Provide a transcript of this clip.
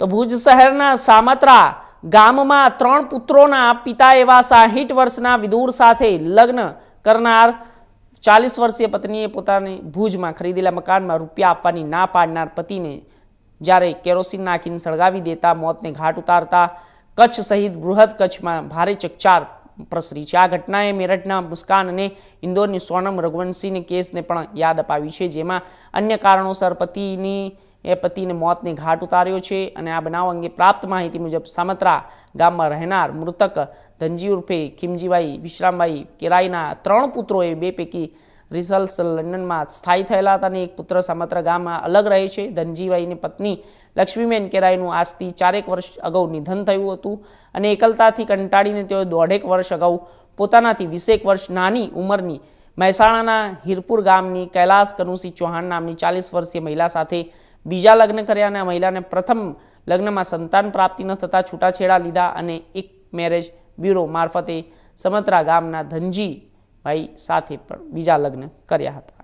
તો ભુજ શહેરના સામત્રા ગામમાં ત્રણ પુત્રોના પિતા એવા સાહીઠ વર્ષના વિદુર સાથે લગ્ન કરનાર ચાલીસ વર્ષીય પત્નીએ પોતાની ભુજમાં ખરીદેલા મકાનમાં રૂપિયા આપવાની ના પાડનાર પતિને જ્યારે કેરોસીન નાખીને સળગાવી દેતા મોતને ઘાટ ઉતારતા કચ્છ સહિત બૃહદ કચ્છમાં ભારે ચકચાર પ્રસરી છે. આ ઘટનાએ મેરઠના મુસ્કાન અને ઇન્દોરની સોનમ રઘુવંશીને કેસને પણ યાદ અપાવી છે, જેમાં અન્ય કારણોસર પતિની એ પતિને મોતને ઘાટ ઉતાર્યો છે અને આ બનાવ અંગે પ્રાપ્ત માહિતી મુજબ સામત્રા ગામમાં રહેનાર મૃતક ધનજી ઉર્ફે ખીમજીભાઈ વિશ્રામભાઈ કેરાઈના ત્રણ પુત્રોએ બે પૈકી રિઝલ્ટ લંડનમાં સ્થાયી થયેલા હતા અને એક પુત્ર સામત્રા ગામમાં અલગ રહે છે. ધનજીભાઈની પત્ની લક્ષ્મીબેન કેરાઈનું આજથી ચારેક વર્ષ અગાઉ નિધન થયું હતું અને એકલતાથી કંટાળીને તેઓ દોઢેક વર્ષ અગાઉ પોતાનાથી વીસેક વર્ષ નાની ઉંમરની મહેસાણાના હિરપુર ગામની કૈલાસ કનુસિંહ ચૌહાણ નામની ચાલીસ વર્ષીય મહિલા સાથે બીજા લગ્ન કર્યા અને મહિલાને પ્રથમ લગ્નમાં સંતાન પ્રાપ્તિ ન થતાં છૂટાછેડા લીધા અને એક મેરેજ બ્યુરો મારફતે સમત્રા ગામના ધનજીભાઈ સાથે પણ બીજા લગ્ન કર્યા હતા.